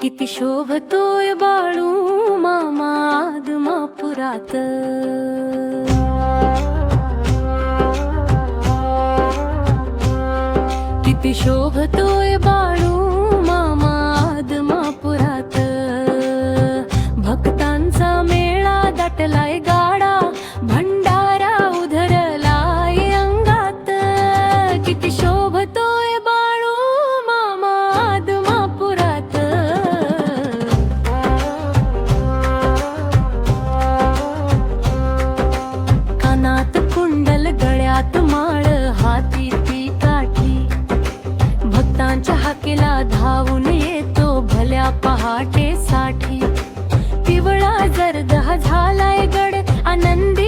किति शोभतो बालु मादमापुरात् किति शोभतो वाटेसाठी पिवळा जर दहा झालाय गड आनंदी